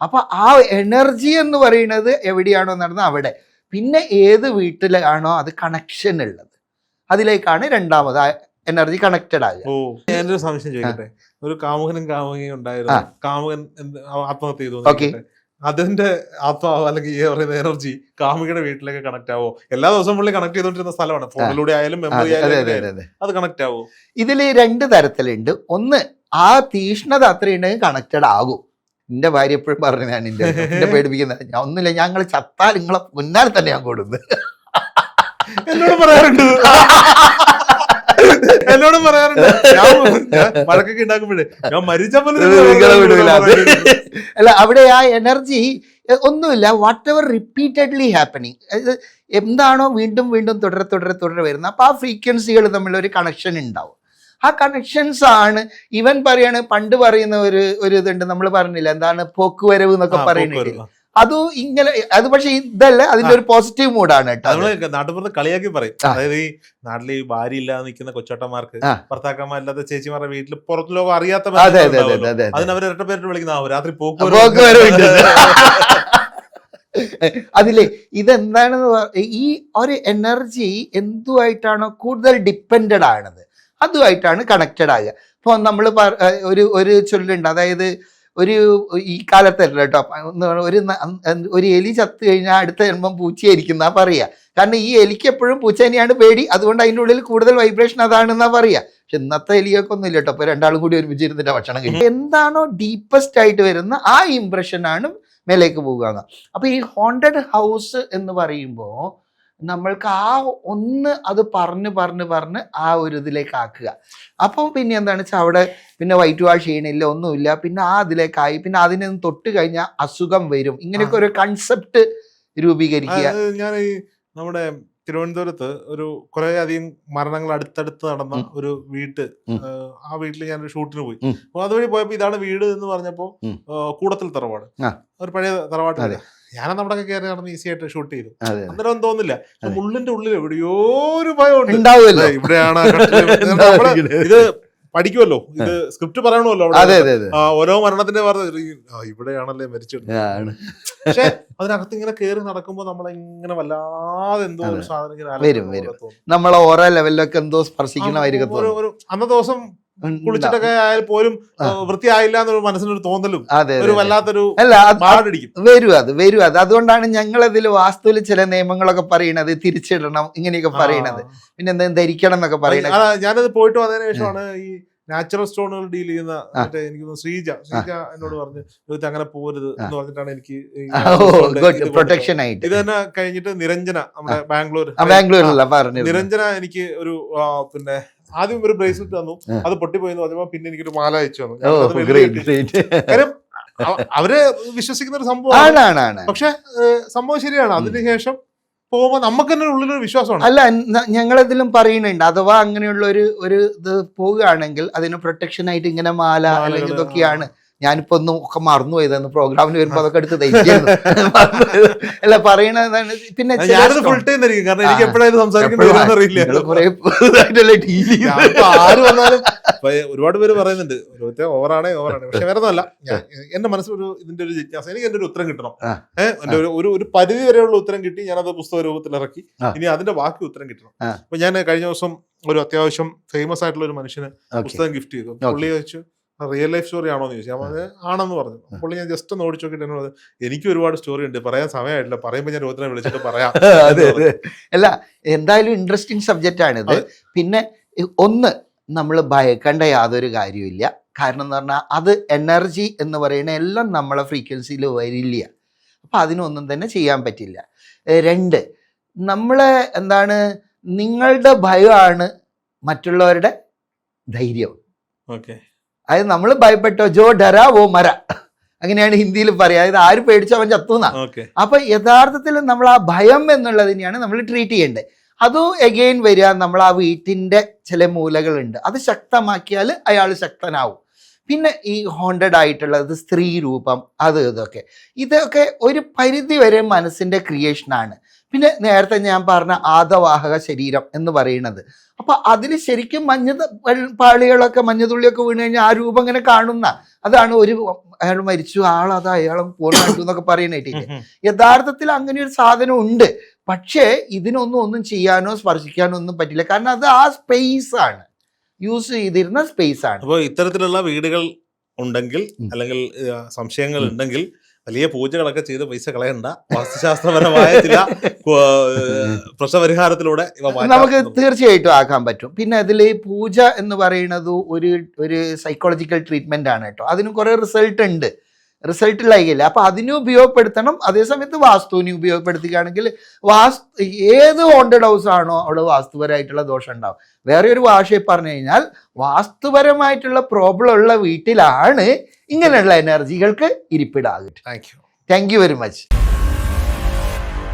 അപ്പൊ ആ എനർജി എന്ന് പറയുന്നത് എവിടെയാണോ നടന്നത് അവിടെ. പിന്നെ ഏത് വീട്ടിലാണോ അത് കണക്ഷൻ ഉള്ളത്. അതിലേക്കാണ് രണ്ടാമത് ആ എനർജി കണക്റ്റഡ് ആയത് ഞാനൊരു സംശയം ചോദിക്കട്ടെ? ഒരു കാമുകനും കാമുകയും ഉണ്ടായിരുന്നു കാമുകൻ ആത്മഹത്യ ചെയ്തു. അതിന്റെ ആത്മാവോ അല്ലെങ്കിൽ ഈ പറയുന്ന എനർജി കാമുകിയുടെ വീട്ടിലേക്ക് കണക്ട് ആവോ? എല്ലാ ദിവസവും പുള്ളി കണക്ട് ചെയ്തോണ്ടിരുന്ന സ്ഥലമാണ്. ഫോണിലൂടെ ആയാലും മെമ്മറി ആയാലും അതെ കണക്ട് ആവോ? ഇതിൽ രണ്ട് തരത്തിലുണ്ട്. ഒന്ന് ആ തീഷ്ണത അത്രയുണ്ടെങ്കിൽ കണക്റ്റഡ് ആകും. എന്റെ ഭാര്യ എപ്പോഴും പറഞ്ഞു ഞാൻ എന്റെ എന്നെ പേടിപ്പിക്കുന്ന ഞാൻ ഒന്നുമില്ല ഞങ്ങൾ ചത്താൽ നിങ്ങളെ മുന്നാലെ തന്നെ ഞാൻ കൊടുക്കുന്നത് എന്നോട് പറയാറുണ്ട്. എന്നോട് പറയാറുണ്ട്. വഴക്കൊക്കെ ഉണ്ടാക്കുമ്പോഴേ ഞാൻ മരിച്ച അല്ല അവിടെ ആ എനർജി ഒന്നുമില്ല. വാട്ട് എവർ റിപ്പീറ്റഡ്ലി ഹാപ്പനിങ് എന്താണോ വീണ്ടും വീണ്ടും തുടരെ തുടരെ തുടരെ വരുന്നത്. അപ്പൊ ആ ഫ്രീക്വൻസികൾ തമ്മിൽ ഒരു കണക്ഷൻ ഉണ്ടാവും. ആ കണക്ഷൻസ് ആണ് ഇവൻ പറയാണ് പണ്ട് പറയുന്ന ഒരു ഒരു ഇതുണ്ട്. നമ്മൾ പറഞ്ഞില്ല എന്താണ് പോക്കുവരവ് എന്നൊക്കെ പറയുന്നത്. അത് ഇങ്ങനെ അത് പക്ഷെ ഇതല്ല അതിന്റെ ഒരു പോസിറ്റീവ് മൂഡാണ് കേട്ടോ അത്. നമ്മൾ നാട്ടുപുറത്ത് കളിയാക്കി പറയും. അതായത് ഈ നാട്ടിൽ ഈ ഭാര്യ ഇല്ലാതെ നിൽക്കുന്ന കൊച്ചോട്ടന്മാർക്ക്. ഭർത്താക്കന്മാരില്ലാത്ത ചേച്ചിമാരുടെ വീട്ടിൽ പുറത്ത് ലോകം അറിയാത്ത അതിനവർ ഇരട്ട പേരിട്ട് വിളിക്കുന്ന രാത്രി പോക്കുവരവുണ്ട്. അതിലെ ഇതെന്താണെന്ന് ഈ ഒരു എനർജി എന്തുമായിട്ടാണോ കൂടുതൽ ഡിപ്പെൻഡഡ് ആണത്. അതുമായിട്ടാണ് കണക്റ്റഡ് ആകുക ഇപ്പൊ നമ്മൾ ഒരു ഒരു ചൊല്ലുണ്ട്. അതായത് ഒരു ഈ കാലത്തല്ല കേട്ടോ. ഒരു ഒരു എലി ചത്തു കഴിഞ്ഞാൽ അടുത്ത ജന്മം പൂച്ചയായിരിക്കും പറയുക കാരണം ഈ എലിക്ക് എപ്പോഴും പൂച്ച തന്നെയാണ് പേടി. അതുകൊണ്ട് അതിന്റെ ഉള്ളിൽ കൂടുതൽ വൈബ്രേഷൻ അതാണെന്നാ പറയുക പക്ഷെ ഇന്നത്തെ എലിയൊക്കെ ഒന്നും ഇല്ല കേട്ടോ. അപ്പൊ രണ്ടാളും കൂടി ഒരുമിച്ചിരുന്നിട്ട് ഭക്ഷണം കഴിക്കും എന്താണോ ഡീപ്പസ്റ്റ് ആയിട്ട് വരുന്ന ആ ഇംപ്രഷൻ ആണ് മേലേക്ക് പോകുക. അപ്പൊ ഈ ഹോണ്ടഡ് ഹൗസ് എന്ന് പറയുമ്പോൾ നമ്മൾക്ക് ആ ഒന്ന് അത് പറഞ്ഞ് പറഞ്ഞ് പറഞ്ഞ് ആ ഒരു ഇതിലേക്ക് ആക്കുക. അപ്പോൾ പിന്നെ എന്താണ് വെച്ചാൽ അവിടെ പിന്നെ വൈറ്റ് വാഷ് ചെയ്യണില്ല ഒന്നുമില്ല. പിന്നെ ആ ഇതിലേക്കായി പിന്നെ അതിനെ തൊട്ട് കഴിഞ്ഞാൽ അസുഖം വരും. ഇങ്ങനെയൊക്കെ ഒരു കൺസെപ്റ്റ് രൂപീകരിക്കുക. ഞാൻ നമ്മുടെ തിരുവനന്തപുരത്ത് ഒരു കുറെ അധികം മരണങ്ങൾ അടുത്തടുത്ത് നടന്ന ഒരു വീട്ട് ആ, വീട്ടിൽ ഞാൻ ഷൂട്ടിന് പോയി. അപ്പൊ അതുവഴി പോയപ്പോ ഇതാണ് വീട് എന്ന് പറഞ്ഞപ്പോ കൂടത്തിൽ തറവാട്. ഒരു പഴയ തറവാട്ട് അതെ. നമ്മുടെ കയറി നടന്ന് ഈസി ആയിട്ട് ഷൂട്ട് ചെയ്തു. അന്നേരം തോന്നില്ല. ഉള്ളിന്റെ ഉള്ളിൽ എവിടെയോ ഒരു ഭയം ഉണ്ട് ഇവിടെയാണ് ഇത് പഠിക്കുമല്ലോ. ഇത് സ്ക്രിപ്റ്റ് പറയണമല്ലോ ഓരോ മരണത്തിന്റെ ഇവിടെയാണല്ലേ മരിച്ചത് പക്ഷെ അതിനകത്ത് ഇങ്ങനെ കയറി നടക്കുമ്പോ നമ്മളെ ഇങ്ങനെ വല്ലാതെ എന്തോ ഒരു. സാധനം വരും, വരും. നമ്മളെ ഓരോ ലെവലിലൊക്കെ എന്തോ സ്പർശിക്കണമായിരിക്കും അന്നത്തെ ദിവസം. കുളിച്ചിട്ടൊക്കെ ആയാൽ പോലും വൃത്തിയായില്ല എന്നൊരു മനസ്സിനൊരു തോന്നലും അതെ ഒരു വല്ലാത്തൊരു അല്ല വരും അത് വരും അത്. അതുകൊണ്ടാണ് ഞങ്ങൾ അതിൽ വാസ്തുവിൽ ചില നിയമങ്ങളൊക്കെ പറയണത് തിരിച്ചിടണം ഇങ്ങനെയൊക്കെ പറയണത്. പിന്നെ എന്തെങ്കിലും ധരിക്കണം എന്നൊക്കെ പറയണത്. ഞാനത് പോയിട്ട് വന്നതിന് ശേഷമാണ് ഈ നാച്ചുറൽ സ്റ്റോണുകൾ ഡീൽ ചെയ്യുന്ന മറ്റേ എനിക്ക് ശ്രീജ. ശ്രീജ എന്നോട് പറഞ്ഞു ഇത് അങ്ങനെ പോരുത് എന്ന് പറഞ്ഞിട്ടാണ് എനിക്ക്. പ്രൊട്ടക്ഷൻ ആയിട്ട്. ഇത് തന്നെ കഴിഞ്ഞിട്ട് നിരഞ്ജന നമ്മുടെ ബാംഗ്ലൂർ ബാംഗ്ലൂരിലല്ല പറഞ്ഞു നിരഞ്ജന എനിക്ക് ഒരു പിന്നെ ആദ്യം ഒരു ബ്രേസ്ലെറ്റ് തന്നു. അത് പൊട്ടിപ്പോയി പറഞ്ഞപ്പോ പിന്നെ എനിക്കൊരു മാല അയച്ചു തന്നു. കാര്യം അവർ വിശ്വസിക്കുന്ന ഒരു സംഭവം പക്ഷെ സംഭവം ശരിയാണ്. അതിനുശേഷം പോകുമ്പോ നമുക്ക് തന്നെ ഉള്ളിലൊരു വിശ്വാസമാണ്. അല്ല ഞങ്ങൾ ഞങ്ങളതിലും പറയുന്നുണ്ട്. അഥവാ അങ്ങനെയുള്ള ഒരു ഒരു ഇത് പോവുകയാണെങ്കിൽ അതിന് പ്രൊട്ടക്ഷൻ ആയിട്ട് ഇങ്ങനെ മാല അല്ലെങ്കിൽ ഇതൊക്കെയാണ് ഞാനിപ്പോ ഒന്നും ഒക്കെ മറന്നു പോയതെന്ന് പ്രോഗ്രാമിന് വരുമ്പോ അതൊക്കെ എടുത്ത് തയ്ക്കുന്നു അല്ല പറയണതാണ് പിന്നെ ഫുൾ ടൈം കാരണം എനിക്ക് ആ. എപ്പോഴായിരുന്നു എപ്പോഴും? വരുമെന്ന് അറിയില്ല. ആര് വന്നാലും ഒരുപാട് പേര് പറയുന്നുണ്ട്. ഓവറാണ് ഓവറാണേ പക്ഷെ വേറെ ഒന്നല്ല ഞാൻ എന്റെ മനസ്സിലൊരു ഇതിന്റെ ഒരു ജിജ്ഞാസ എനിക്ക് എന്റെ ഒരു ഉത്തരം കിട്ടണം. ഏഹ് എന്റെ ഒരു ഒരു പരിധി വരെയുള്ള ഉത്തരം കിട്ടി. ഞാനത് പുസ്തക രൂപത്തിൽ ഇറക്കി. ഇനി അതിന്റെ ബാക്കി ഉത്തരം കിട്ടണം. അപ്പൊ ഞാൻ കഴിഞ്ഞ ദിവസം ഒരു അത്യാവശ്യം ഫേമസ് ആയിട്ടുള്ള ഒരു മനുഷ്യന് പുസ്തകം ഗിഫ്റ്റ് ചെയ്തു. പുള്ളി ചോദിച്ചു റിയൽ ലൈഫ് സ്റ്റോറി ആണോ എന്ന് ചോദിച്ചു. ഞാൻ പറഞ്ഞത് ആണെന്ന് പറഞ്ഞു. അപ്പോൾ ഞാൻ ജസ്റ്റ് ഒന്ന് ഓടിച്ചു നോക്കിയിട്ട് എന്നോട് എനിക്ക് ഒരുപാട് സ്റ്റോറി ഉണ്ട് പറയാൻ സമയമായിട്ടില്ല. പറയുമ്പോൾ ഞാൻ രോഹിത്തിനെ വിളിച്ചിട്ട് പറയാം. അതെ അതെ. അല്ല എന്തായാലും ഇൻട്രസ്റ്റിംഗ് സബ്ജക്റ്റ് ആണിത്. പിന്നെ ഒന്ന് നമ്മൾ ഭയക്കേണ്ട യാതൊരു കാര്യമില്ല കാരണം എന്ന് പറഞ്ഞാൽ അത് എനർജി എന്ന് പറയുന്ന എല്ലാം നമ്മളെ ഫ്രീക്വൻസിയിൽ വരില്ല. അപ്പം അതിനൊന്നും തന്നെ ചെയ്യാൻ പറ്റില്ല. രണ്ട് നമ്മളെ എന്താണ് നിങ്ങളുടെ ഭയമാണ് മറ്റുള്ളവരുടെ ധൈര്യം ഓക്കെ. അതായത് നമ്മൾ ഭയപ്പെട്ടോ? ജോ ഡര ഓ മര. അങ്ങനെയാണ് ഹിന്ദിയിൽ പറയുക അതായത് ആര് പേടിച്ചോ അവൻ ചത്തുന്ന. അപ്പൊ യഥാർത്ഥത്തിൽ നമ്മൾ ആ ഭയം എന്നുള്ളതിനെയാണ് നമ്മൾ ട്രീറ്റ് ചെയ്യേണ്ടത്. അതും എഗെയിൻ വരിക നമ്മൾ ആ വീട്ടിന്റെ ചില മൂലകളുണ്ട്. അത് ശക്തമാക്കിയാൽ അയാൾ ശക്തനാവും. പിന്നെ ഈ ഹോണ്ടഡ് ആയിട്ടുള്ളത് സ്ത്രീ രൂപം അത് ഇതൊക്കെ. ഇതൊക്കെ ഒരു പരിധി വരെ മനസ്സിന്റെ ക്രിയേഷനാണ് പിന്നെ നേരത്തെ ഞാൻ പറഞ്ഞ ആദവാഹക ശരീരം എന്ന് പറയുന്നത്. അപ്പൊ അതിൽ ശരിക്കും മഞ്ഞ പാളികളൊക്കെ മഞ്ഞതുള്ളിയൊക്കെ വീണ് കഴിഞ്ഞാൽ ആ രൂപം ഇങ്ങനെ കാണുന്ന അതാണ് ഒരു അയാൾ മരിച്ചു. ആളത് അയാളും പോലും എന്നൊക്കെ പറയണേട്ടില്ലേ യഥാർത്ഥത്തിൽ അങ്ങനെ ഒരു സാധനം ഉണ്ട്. പക്ഷേ ഇതിനൊന്നും ഒന്നും ചെയ്യാനോ സ്പർശിക്കാനോ ഒന്നും പറ്റില്ല. കാരണം അത് ആ സ്പേസ് ആണ്. യൂസ് ചെയ്തിരുന്ന സ്പേസ് ആണ്. അപ്പോൾ ഇത്തരത്തിലുള്ള വീടുകൾ ഉണ്ടെങ്കിൽ അല്ലെങ്കിൽ സംശയങ്ങൾ ഉണ്ടെങ്കിൽ വലിയ പൂജകളൊക്കെ ചെയ്ത് പൈസ കളയണ്ട. വാസ്തുശാസ്ത്രപരമായ ചില പ്രശ്നപരിഹാരത്തിലൂടെ. നമുക്ക് തീർച്ചയായിട്ടും ആക്കാൻ പറ്റും. പിന്നെ അതിൽ പൂജ എന്ന് പറയുന്നത് ഒരു ഒരു സൈക്കോളജിക്കൽ ട്രീറ്റ്മെന്റ് ആണ് കേട്ടോ. അതിന് കുറെ റിസൾട്ട് ഉണ്ട്. റിസൾട്ട് ഇല്ലായില്ല അപ്പൊ അതിനെ ഉപയോഗപ്പെടുത്തണം. അതേസമയത്ത് വാസ്തുവിനെ ഉപയോഗപ്പെടുത്തുകയാണെങ്കിൽ വാസ്തു ഏത് ഹോണ്ടഡ് ഹൗസ് ആണോ അവിടെ വാസ്തുപരമായിട്ടുള്ള ദോഷം ഉണ്ടാവും. വേറെ ഒരു ഭാഷയിൽ പറഞ്ഞു കഴിഞ്ഞാൽ വാസ്തുപരമായിട്ടുള്ള പ്രോബ്ലം ഉള്ള വീട്ടിലാണ് ഇങ്ങനെയുള്ള എനർജികൾക്ക് ഇരിപ്പിടാകും thank you thank you very much